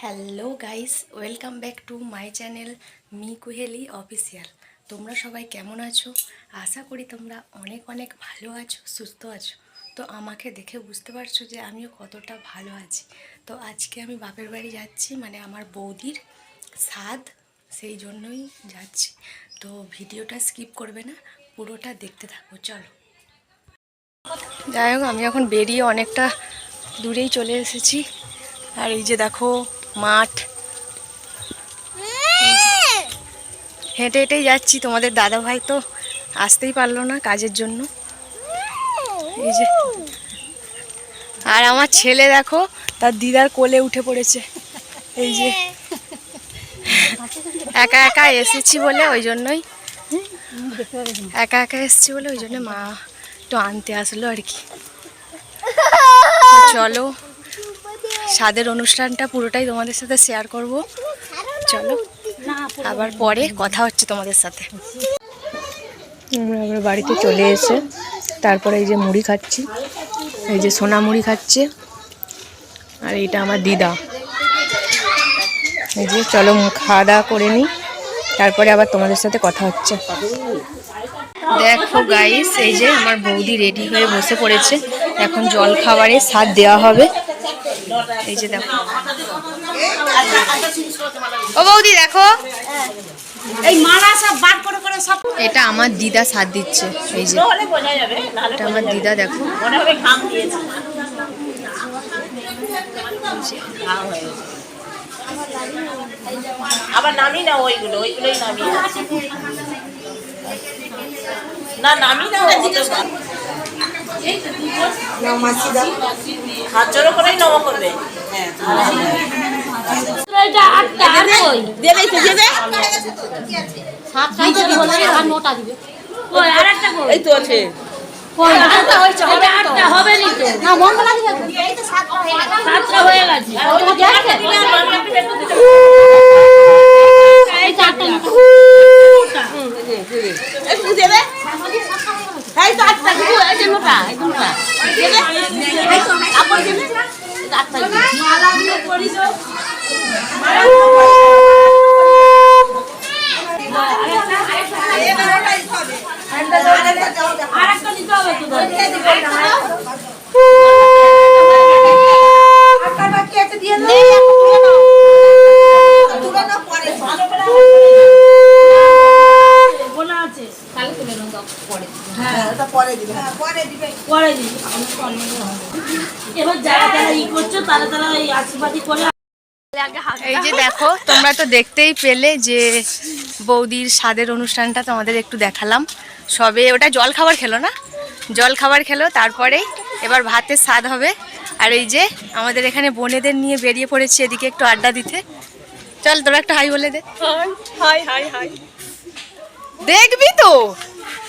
Hello guys welcome back to my channel me Kuheli official তোমরা সবাই কেমন আছো? আশা করি তোমরা অনেক অনেক ভালো আছো, সুস্থ আছো। তো আমাকে দেখে বুঝতে পারছ যে আমিও কতটা ভালো আছি। তো আজকে আমি বাপের বাড়ি যাচ্ছি মানে আমার বৌদির স্বাদ সেই জন্যই যাচ্ছি। তো ভিডিওটা স্কিপ করবে না, পুরোটা দেখতে থাকো, চলো। যাই হোক, আমি এখন বেরিয়ে অনেকটা দূরেই চলে এসেছি। আর এই যে দেখো মাঠ। হেঁটে হেঁটেই যাচ্ছি তোমাদের দাদা ভাই তো আসতেই পারল না কাজের জন্য। এই যে। আর আমার ছেলে দেখো, তার দিদার কোলে উঠে পড়েছে। এই যে। একা একা এসেছি বলে ওই জন্যই। একা একা এসেছি বলে ওই জন্য মা একটু আনতে আসলো আর কি। চলো। স্বাদের অনুষ্ঠানটা পুরোটাই তোমাদের সাথে শেয়ার করব। চলো আবার পরে কথা হচ্ছে তোমাদের সাথে। আমরা আবার বাড়িতে চলে এসে তারপরে এই যে মুড়ি খাচ্ছি এই যে সোনা মুড়ি খাচ্ছে আর এইটা আমার দিদা। এই যে চলো খাওয়া দাওয়া করে নিই তারপরে আবার তোমাদের সাথে কথা হচ্ছে। দেখো গাইস এই যে আমার বৌদি রেডি হয়ে বসে পড়েছে। এখন জল খাবারে স্বাদ দেওয়া হবে। এই যে দেখো। ও বৌদি দেখো। এই মালা সব বার করে করে সব এটা আমার দিদা স্বাদ দিচ্ছে এই যে। এটা আমার দিদা দেখো। মনে হবে ঘাম দিয়েছে। ঘাম গেছে। আবার নামি না ওইগুলো ওইগুলোই নামি না নামি না ওগুলো হাত জোড়ো করেই নমা করবে তো। দেবে এই তো আছে একটু দেবে এই তো আটটা দিব এই যে মোটা এই যে মোটা দেবে এই তো আপন দেবে এই তো আটটা দিবে এবার যারা যারা ই করছ তারা তারা এই আশীর্বাদই এই যে দেখো তোমরা তো দেখতেই পেলে যে বৌদির স্বাদের অনুষ্ঠানটা তোমাদের একটু দেখালাম। সবে ওটা জল খাবার খেলো না? জল খাবার খেলো তারপরেই এবার ভাতের স্বাদ হবে। আর এই যে আমাদের এখানে বোনেদের নিয়ে বেরিয়ে পড়েছি এদিকে একটু আড্ডা দিতে। চল তোরা একটা হাই বলে দে। হাই হাই হাই দেখবি তো?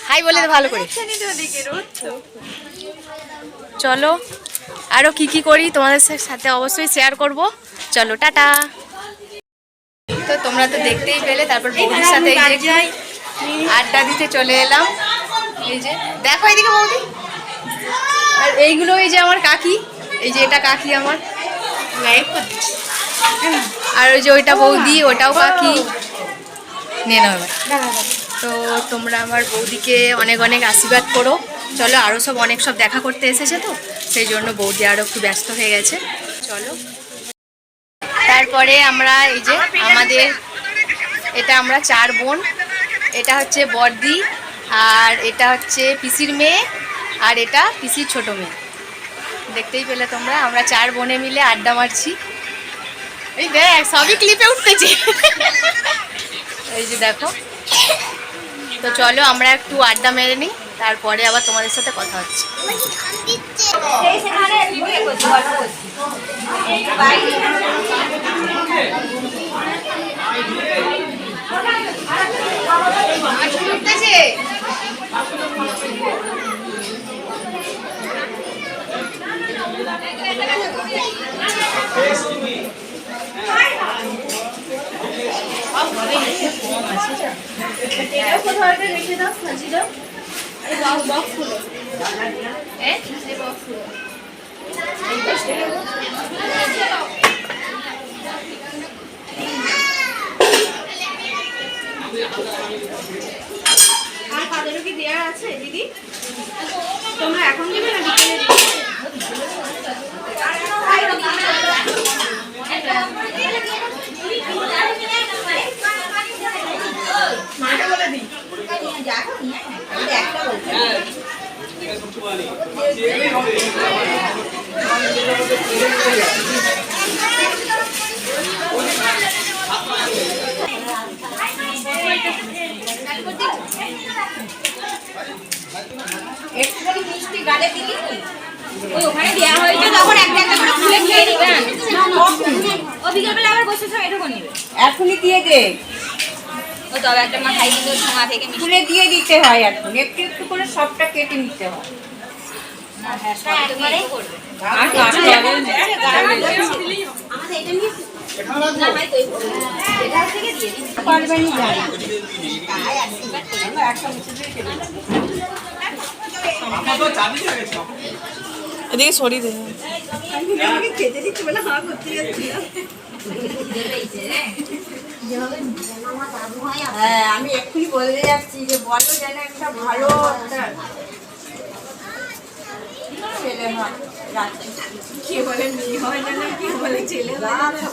হাই বলে দে ভালো করে। চলো আরও কি কি করি তোমাদের সাথে অবশ্যই শেয়ার করব। চলো টাটা। তো তোমরা তো দেখতেই পেলে তারপর বৌদির সাথে আড্ডা দিতে চলে এলাম। এই যে, দেখো এইদিকে বৌদি। আর এইগুলো এই যে আমার কাকি, এই যে এটা কাকি আমার। আর ওই যে ওইটা বৌদি, ওটাও কাকি। এবার। তো তোমরা আমার বৌদিকে অনেক অনেক আশীর্বাদ করো। চলো আরও সব অনেক সব দেখা করতে এসেছে তো, সেই জন্য বৌদি আরও একটু ব্যস্ত হয়ে গেছে। চলো। তারপরে আমরা এই যে আমাদের, এটা আমরা চার বোন। এটা হচ্ছে বর্দি, আর এটা হচ্ছে পিসির মেয়ে, আর এটা পিসির ছোট মেয়ে। দেখতেই পেলে তোমরা, আমরা চার বোনে মিলে আড্ডা মারছি। এই দেখ, সবই ক্লিপে উঠতেছি। এই যে দেখো। তো চলো, আমরা একটু আড্ডা মেরে নিই, তারপরে আবার তোমাদের সাথে কথা হচ্ছে। সেই কোথাও রেখে দাও সাজিয়ে দাও বক্স খুলো হ্যাঁ বক্স খুলো এই আর কাদেরও কি দেওয়া আছে দিদি? তোমরা এখন দেবে না বিকেলে দেবে ওই ওখানে দেওয়া হয়েছে তখন একটা একটা করে খুলে খেয়ে নেবেন ও বিকেলবেলা আবার বসে সব এটা করে নেবে। এখনই দিয়ে দে। ও তবে একটা মা খাই দিল ছোঁয়া থেকে খুলে দিয়ে দিতে হয় এখন। একটু একটু করে সবটা কেটে নিতে হয়। একবারে আর কাটতে হবে না। পারবেনই জানি। এদিকে দে হ্যাঁ আমি এক্ষুনি বলতে যাচ্ছি যে বলো যেন একটা ভালো ছেলে হয় রাত্রে।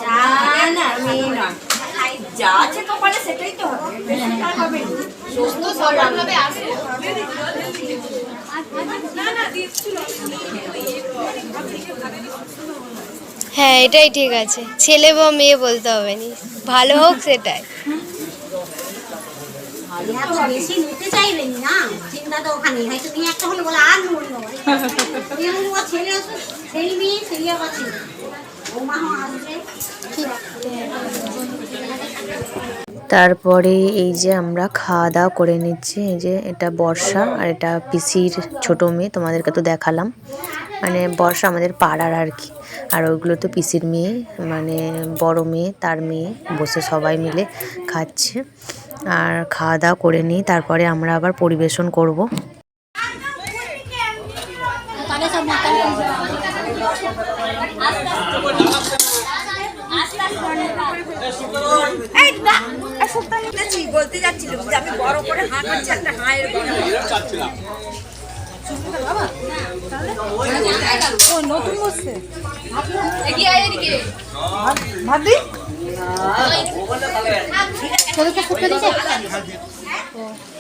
না, না, মেয়ে নয়। যা আছে কপালে সেটাই তো হবে। সুস্থ সবলভাবে আসবে। হ্যাঁ এটাই ঠিক আছে। ছেলে বা মেয়ে বলতে হবে না। ভালো হোক সেটাই। ছেলে তারপরে এই যে আমরা খাওয়া দাওয়া করে নিচ্ছি, এই যে এটা বর্ষা আর এটা পিসির ছোট মেয়ে, তোমাদেরকে তো দেখালাম। মানে বর্ষা আমাদের পাড়ার আর কি। আর ওইগুলো তো পিসির মেয়ে মানে বড় মেয়ে, তার মেয়ে, বসে সবাই মিলে খাচ্ছে। আর খাওয়া দাওয়া করে নিই, তারপরে আমরা আবার পরিবেশন করব। বলতে যাচ্ছিল যে আমি বড় করে হাঁ করছি একটা হাঁ এরকম না না এখানে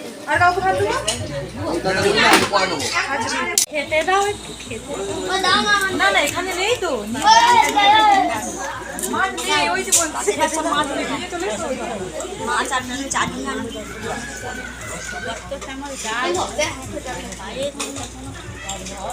নেই তো। মনু এবার সব রাজীবদা কি লাগবে না রাজীবদা রাজীবদা মনু হাত দেওয়া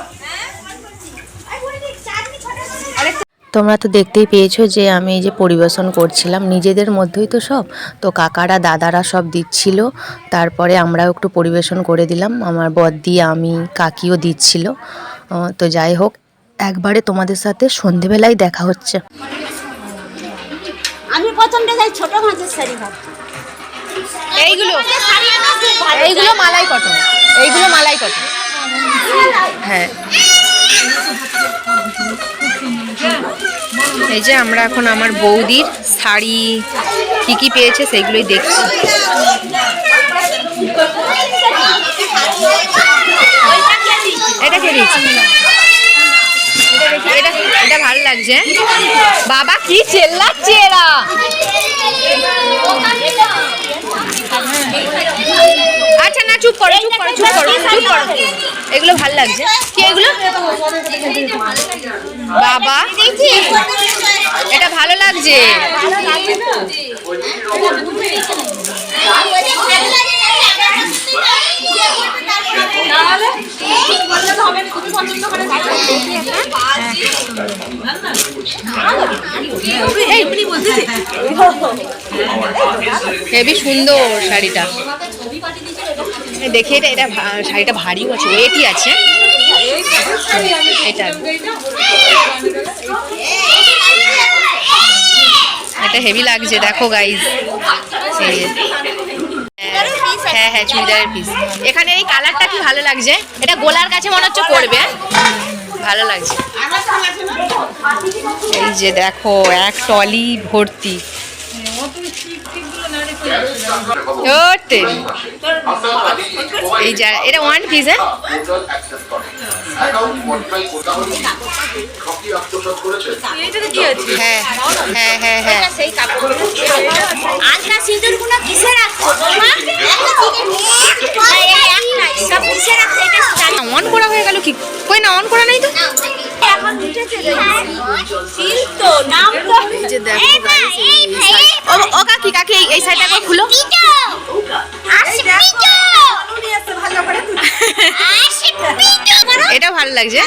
তোমরা তো দেখতেই পেয়েছ যে আমি এই যে পরিবেশন করছিলাম নিজেদের মধ্যেই তো সব। তো কাকারা দাদারা সব দিচ্ছিল তারপরে আমরাও একটু পরিবেশন করে দিলাম। আমার বদ্দি আমি কাকিও দিচ্ছিল। তো যাই হোক একবারে তোমাদের সাথে সন্ধেবেলায় দেখা হচ্ছে। আমি প্রথমটা যাই ছোট মাছের শাড়ি এইগুলো এইগুলো মালাই কটন। এইগুলো মালাই কটন। হ্যাঁ। এই যে আমরা এখন আমার বৌদির শাড়ি কি কি পেয়েছে সেগুলোই দেখছি। এটা এটা এটা ভালো লাগছে। বাবা, কি চেল্লাচ্ছে এরা? আচ্ছা না, চুপ করো চুপ করো চুপ করো চুপ করো। এগুলো ভালো লাগছে। কি এগুলো? বাবা? এটা ভালো লাগছে। হেবি সুন্দর শাড়িটা। দেখে এটা এটা শাড়িটা ভারীও আছে ওয়েটই আছে। এটা। এটা হেভি লাগছে, দেখো গাইজ হ্যাঁ হ্যাঁ চুড়িদারের পিস এখানে এই কালারটা কি ভালো লাগছে? এটা গোলার কাছে মনে হচ্ছে করবে। ভালো লাগছে। এই যে দেখো, এক টলি ভর্তি। এই যা এটা ওয়ান পিস হ্যাঁ? আছে হ্যাঁ হ্যাঁ হ্যাঁ হ্যাঁ। সেই কাপড় আলতা সিঁদুরগুলো কিসে রাখছো বৌমা এই, এই, একটা, সব কিসে রাখছো এটা জানি অন করা হয়ে গেল কি? কই না অন করা নাই তো? তো এই ও কাকি কাকি সাইডটা একবার খুলো। এটা ভালো লাগছে।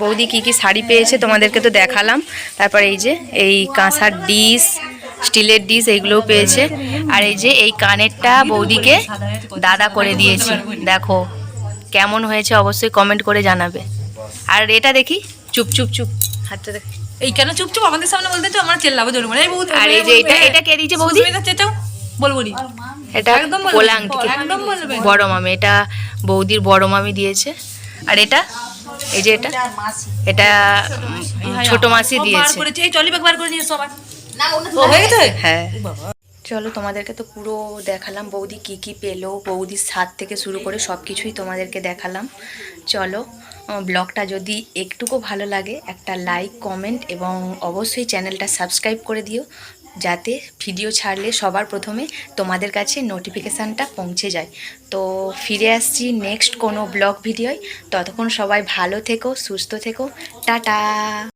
বৌদি কি কি শাড়ি পেয়েছে তোমাদেরকে তো দেখালাম। তারপর এই যে এই কাঁসার ডিশ স্টিলের ডিশ এইগুলোও পেয়েছে। আর এই যে এই কানেরটা বৌদিকে দাদা করে দিয়েছে। দেখো কেমন হয়েছে অবশ্যই কমেন্ট করে জানাবে। আর এটা দেখি চুপ চুপ চুপ হাতটা দেখ। এই কেন চুপচুপ আমাদের সামনে বলতে তো আমরা চেল্লাবো জোর করে এই বৌদি আর এই যে এটা এটা কে দিয়েছে বৌদি? সুস্মিতা চেঁচাও বলব নি এটা একদম। পোলা আংটি একদম বলবে। বড় মামি এটা বৌদির বড় মামি দিয়েছে। আর এটা? এই যে এটা? এটা ছোট মাসি। দিয়েছে। করেছে। এই চলি বার করে নিয়ে সবার ও হয়ে। গেছে হ্যাঁ চলো তোমাদেরকে তো পুরো দেখালাম বৌদি কি কি পেল, বৌদির স্বাদ থেকে শুরু করে সব কিছুই তোমাদেরকে দেখালাম। চলো ব্লগটা যদি একটুকু ভালো লাগে, একটা লাইক কমেন্ট এবং অবশ্যই চ্যানেলটা সাবস্ক্রাইব করে দিও, যাতে ভিডিও ছাড়লে সবার প্রথমে তোমাদের কাছে নোটিফিকেশানটা পৌঁছে যায়। তো ফিরে আসছি নেক্সট কোনো ব্লগ ভিডিওয়। ততক্ষণ সবাই ভালো থেকো, সুস্থ থেকো। টাটা!